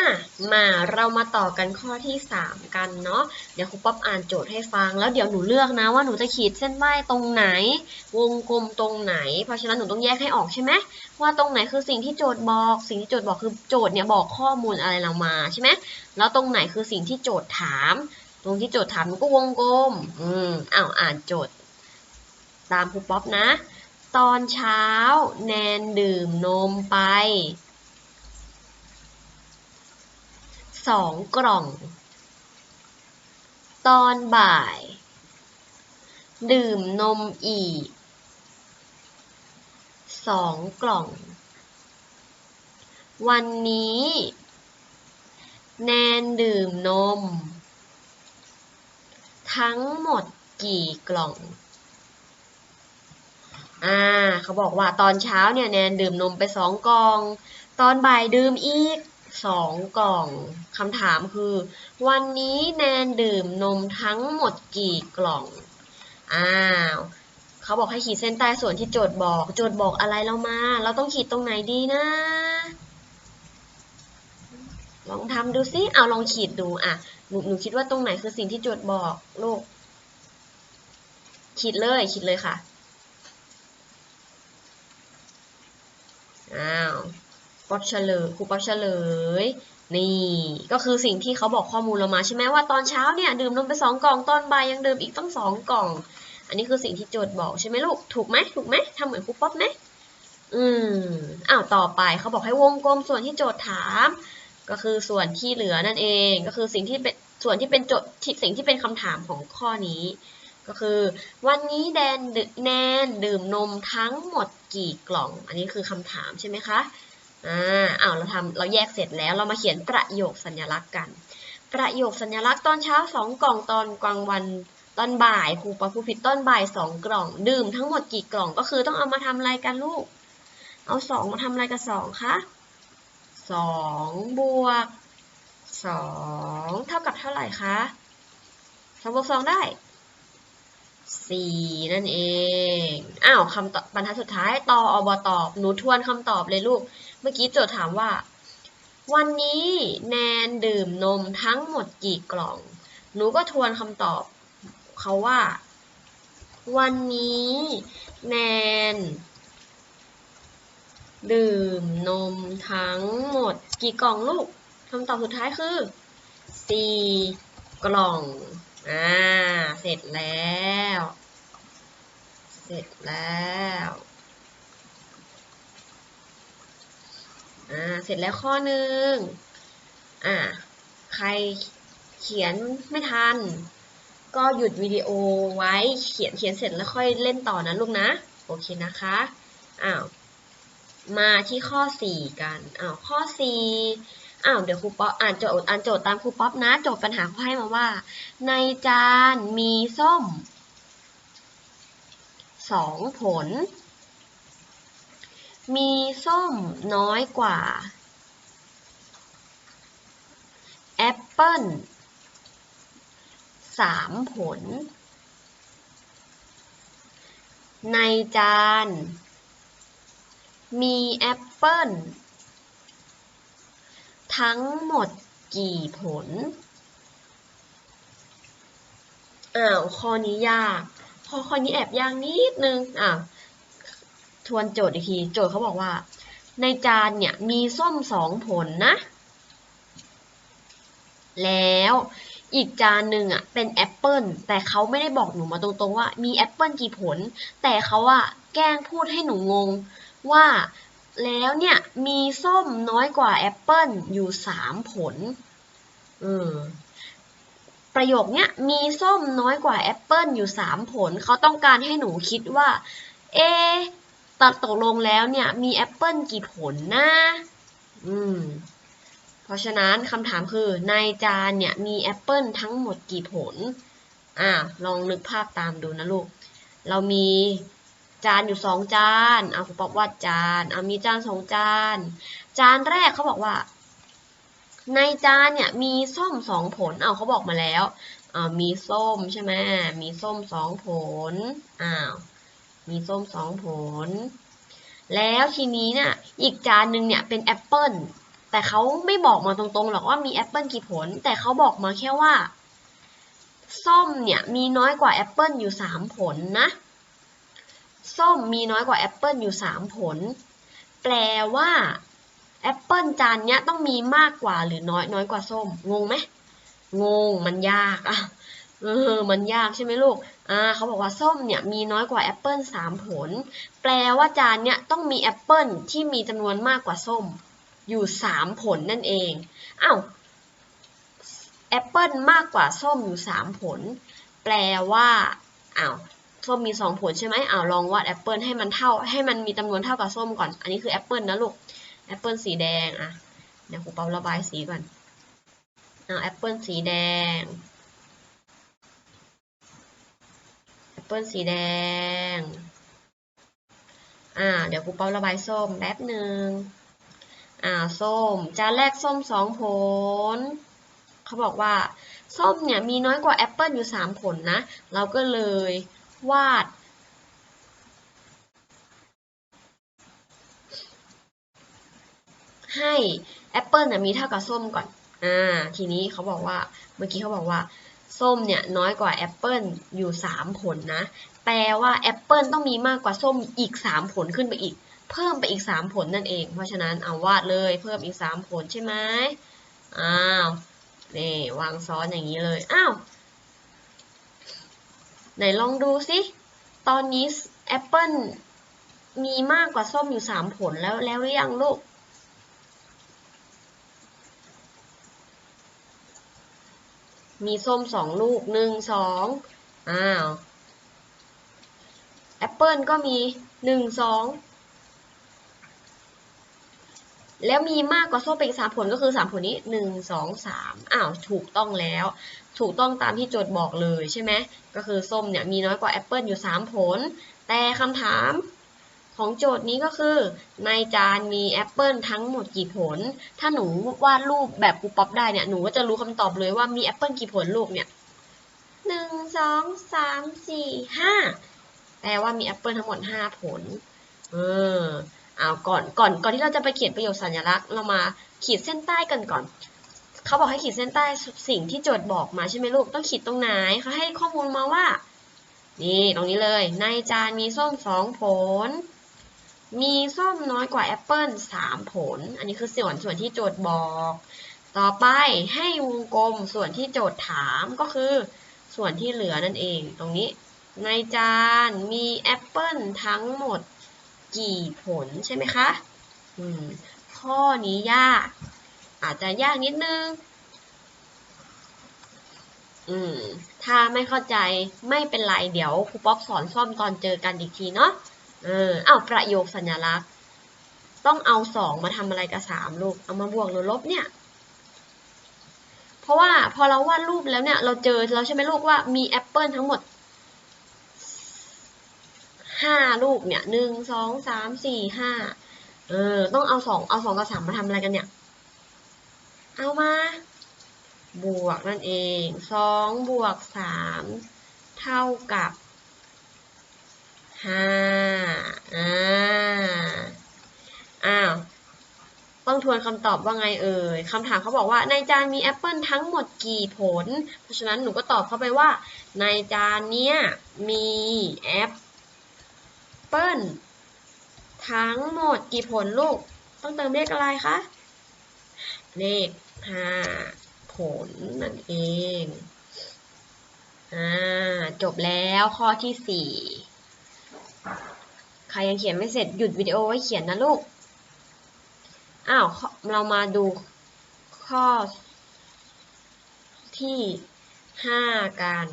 อะมาเรามาต่อกันข้อที่ 3 กันเนาะเดี๋ยวครูป๊อปอ่านโจทย์ให้ฟัง แล้วเดี๋ยวหนูเลือกนะว่าหนูจะขีดเส้นใต้ตรงไหน วงกลมตรงไหน เพราะฉะนั้นหนูต้องแยกให้ออกใช่ไหมว่าตรงไหนคือสิ่งที่โจทย์บอก สิ่งที่โจทย์บอกคือโจทย์เนี่ยบอกข้อมูลอะไรเรามาใช่ไหมแล้วตรงไหนคือสิ่งที่โจทย์ถาม ตรงที่โจทย์ถามก็วงกลมอืมอ้าวอ่านโจทย์ ตามครูป๊อปนะ ตอนเช้าแนนดื่มนมไป สองกล่อง ตอนบ่าย ดื่มนมอีกสองกล่อง วันนี้ แนนดื่มนม ทั้งหมดกี่กล่องอ่าเขาบอกว่าตอนเช้าเนี่ยแนนดื่มนมไปสองกล่อง ตอนบ่ายดื่มอีก สองกล่องคำถามคือ วันนี้แนนดื่มนมทั้งหมดกี่กล่อง อ้าวเขาบอกให้ขีดเส้นใต้ส่วนที่โจทย์บอก โจทย์บอกอะไรเรามา เราต้องขีดตรงไหนดีนะ ลองทำดูซิเอาลองขีดดูอะหนูหนูคิดว่าตรงไหนคือสิ่งที่โจทย์บอกลูก ขีดเลยขีดเลยค่ะ อ้าว ป๊อบเฉลยครูป๊อบเฉลย นี่ก็คือสิ่งที่เขาบอกข้อมูลเรามาใช่ไหมว่าตอนเช้าเนี่ยดื่มนมไปสองกล่องตอนบ่ายยังดื่มอีกตั้งสองกล่อง อันนี้คือสิ่งที่โจทย์บอกใช่ไหมลูกถูกไหมถูกไหมทำเหมือนครูป๊อบไหมอืมอ้าวต่อไปเขาบอกให้วงกลมส่วนที่โจทย์ถาม ก็คือส่วนที่เหลือนั่นเอง ก็คือสิ่งที่เป็นส่วนที่เป็นโจทย์สิ่งที่เป็นคำถามของข้อนี้ ก็คือ วันนี้แดนดึแนนดื่มนมทั้งหมดกี่กล่อง อันนี้คือคำถามใช่ไหมคะ อ่าอ้าวเราทำเราแยกเสร็จแล้วเรามาเขียนประโยคสัญลักษณ์กัน ประโยคสัญลักษณ์ตอนเช้าสองกล่องตอนกลางวันตอนบ่ายครูปะครูผิดต้นบ่ายสองกล่อง ดื่มทั้งหมดกี่กล่องก็คือต้องเอามาทำอะไรกันลูก เอาสองมาทำอะไรกับสองคะสองบวกสองเท่ากับเท่าไหร่คะสองบวกสองได้สี่นั่นเอง อ้าวคำตอบบรรทัดสุดท้าย ตออบตอบ หนูทวนคำตอบเลยลูก เมื่อกี้โจทย์ถามว่า วันนี้แนนดื่มนมทั้งหมดกี่กล่อง หนูก็ทวนคำตอบเขาว่า วันนี้แนน ดื่มนมทั้งหมดกี่กล่องลูกคำตอบสุดท้ายคือสี่กล่อง อ่า เสร็จแล้ว เสร็จแล้ว อ่าเสร็จแล้วข้อหนึ่งอ่าใครเขียนไม่ทัน ก็หยุดวิดีโอไว้เขียนเขียนเสร็จแล้วค่อยเล่นต่อนะลูกนะ โอเคนะคะอ้าวมาที่ข้อ 4 กันอ้าวข้อ 4อ้าวเดี๋ยวครูป๊อปอ่านโจทย์อ่านโจทย์ตามครูป๊อปนะโจทย์ปัญหาเขาให้มาว่า ในจานมีส้มสองผล มีส้มน้อยกว่า แอปเปิ้ลสามผล ในจาน มีแอปเปิ้ลทั้งหมดกี่ผล อ้าว ข้อนี้ยากข้อข้อนี้แอบยากนิดนึง อ้าว ทวนโจทย์อีกที โจทย์เขาบอกว่า ในจานเนี่ยมีส้มสองผลนะ แล้วอีกจานหนึ่งอะเป็นแอปเปิลแต่เขาไม่ได้บอกหนูมาตรงๆว่ามีแอปเปิลกี่ผล แต่เขาอะแกล้งพูดให้หนูงงว่าแล้วเนี่ยมีส้มน้อยกว่าแอปเปิลอยู่สามผลเออประโยคเนี้ยมีส้มน้อยกว่าแอปเปิลอยู่สามผล เขาต้องการให้หนูคิดว่า เอ ตัดตกลงแล้วเนี่ยมีแอปเปิลกี่ผลนะอืมเพราะฉะนั้นคำถามคือในจานเนี่ยมีแอปเปิลทั้งหมดกี่ผลอ่าลองนึกภาพตามดูนะลูก เรามีจานอยู่สองจานเอาคุณป๊อบวาดจานเอามีจานสองจาน จานแรกเขาบอกว่า ในจานเนี่ยมีส้มสองผลเอาเขาบอกมาแล้วอ่ามีส้มใช่ไหมมีส้มสองผลอ้าว มีส้มสองผล แล้วทีนี้เนี่ยอีกจานหนึ่งเนี่ยเป็นแอปเปิลแต่เขาไม่บอกมาตรงๆหรอกว่ามีแอปเปิลกี่ผล แต่เขาบอกมาแค่ว่า ส้มเนี่ยมีน้อยกว่าแอปเปิลอยู่สามผลนะ ส้มมีน้อยกว่าแอปเปิลอยู่สามผล แปลว่าแอปเปิลจานเนี้ยต้องมีมากกว่าหรือน้อยน้อยกว่าส้ม งงไหมงงมันยากอะ เออ มันยากใช่ไหมลูก อ่า เขาบอกว่าส้มเนี่ยมีน้อยกว่าแอปเปิลสามผล แปลว่าจานเนี้ยต้องมีแอปเปิลที่มีจำนวนมากกว่าส้ม อยู่สามผลนั่นเองอ้าว แอปเปิลมากกว่าส้มอยู่สามผล แปลว่าอ้าว ส้มมีสองผลใช่ไหมอ้าว ลองวาดแอปเปิลให้มันเท่า ให้มันมีจำนวนเท่ากับส้มก่อน อันนี้คือแอปเปิลนะลูก แอปเปิลสีแดง อะ เดี๋ยวครูเปาระบายสีก่อนเอาแอปเปิลสีแดง แอป เปิลสีแดง อ่า เดี๋ยวครูเปาระบายส้มแป๊บหนึ่งอ่า ส้ม จานแรกส้มสองผล เขาบอกว่า ส้มเนี่ยมีน้อยกว่าแอปเปิลอยู่สามผลนะ เราก็เลยวาด ให้แอปเปิลเนี่ยมีเท่ากับส้มก่อน อ่า ทีนี้เขาบอกว่า เมื่อกี้เขาบอกว่า ส้มเนี่ยน้อยกว่าแอปเปิลอยู่ 3 ผลนะ แปลว่าแอปเปิลต้องมีมากกว่าส้มอีก 3 ผลขึ้นไปอีก เพิ่มไปอีก 3 ผลนั่นเอง เพราะฉะนั้นเอาวาดเลยเพิ่มอีก 3 ผลใช่ไหมอ้าวนี่วางซ้อนอย่างนี้เลย อ้าว ไหนลองดูสิ ตอนนี้แอปเปิลมีมากกว่าส้มอยู่ 3 ผลแล้วแล้วหรือยังลูก มีส้มสองลูกหนึ่งสองอ้าวแอปเปิลก็มีหนึ่งสองแล้วมีมากกว่าส้มไปอีกสามผลก็คือสามผลนี้หนึ่งสองสามอ้าวถูกต้องแล้ว ถูกต้องตามที่โจทย์บอกเลยใช่ไหมก็คือส้มเนี่ยมีน้อยกว่าแอปเปิลอยู่สามผล แต่คำถาม ของโจทย์นี้ก็คือ ในจานมีแอปเปิลทั้งหมดกี่ผล ถ้าหนูวาดรูปแบบกูป๊อปได้เนี่ย หนูก็จะรู้คำตอบเลยว่ามีแอปเปิลกี่ผลลูกเนี่ยหนึ่งสองสามสี่ห้าแปลว่ามีแอปเปิลทั้งหมดห้าผล เออเอาก่อนก่อนก่อนที่เราจะไปเขียนประโยคสัญลักษณ์เรามาขีดเส้นใต้กันก่อนเขาบอกให้ขีดเส้นใต้สิ่งที่โจทย์บอกมาใช่ไหมลูกต้องขีดตรงไหนเขาให้ข้อมูลมาว่า นี่ตรงนี้เลย ในจานมีส้มสองผล มีส้มน้อยกว่าแอปเปิลสามผล อันนี้คือส่วนส่วนที่โจทย์บอก ต่อไปให้วงกลมส่วนที่โจทย์ถามก็คือ ส่วนที่เหลือนั่นเอง ตรงนี้ ในจานมีแอปเปิลทั้งหมดกี่ผลใช่ไหมคะอืมข้อนี้ยาก อาจจะยากนิดนึง อืม ถ้าไม่เข้าใจไม่เป็นไร เดี๋ยวครูป๊อกสอนซ่อมตอนเจอกันอีกทีเนาะ เออเอาวประโยคสัญลักษณ์ ต้องเอาสองมาทำอะไรกับสามลูก เอามาบวกหรือลบเนี่ย เพราะว่าพอเราวาดรูปแล้วเนี่ย เราเจอเราใช่ไหมลูกว่ามีแอปเปิลทั้งหมดห้าลูกเนี่ยหนึ่งสองสามสี่ห้าเออ ต้องเอาสองเอาสองกับสามมาทำอะไรกันเนี่ย เอามา บวกนั่นเองสองบวกสามเท่ากับ ห้าอ่า อ้าวต้องทวนคำตอบว่าไงเอ่ยคำถามเขาบอกว่าในจานมีแอปเปิลทั้งหมดกี่ผล เพราะฉะนั้นหนูก็ตอบเข้าไปว่า ในจานเนี้ยมีแอปเปิลทั้งหมดกี่ผลลูก ต้องเติมเลขอะไรคะ เลขห้าผลนั่นเอง อ่า จบแล้วข้อที่สี่ ใครยังเขียนไม่เสร็จหยุดวิดีโอไว้เขียนนะลูก อ้าว เรามาดูข้อที่ห้ากัน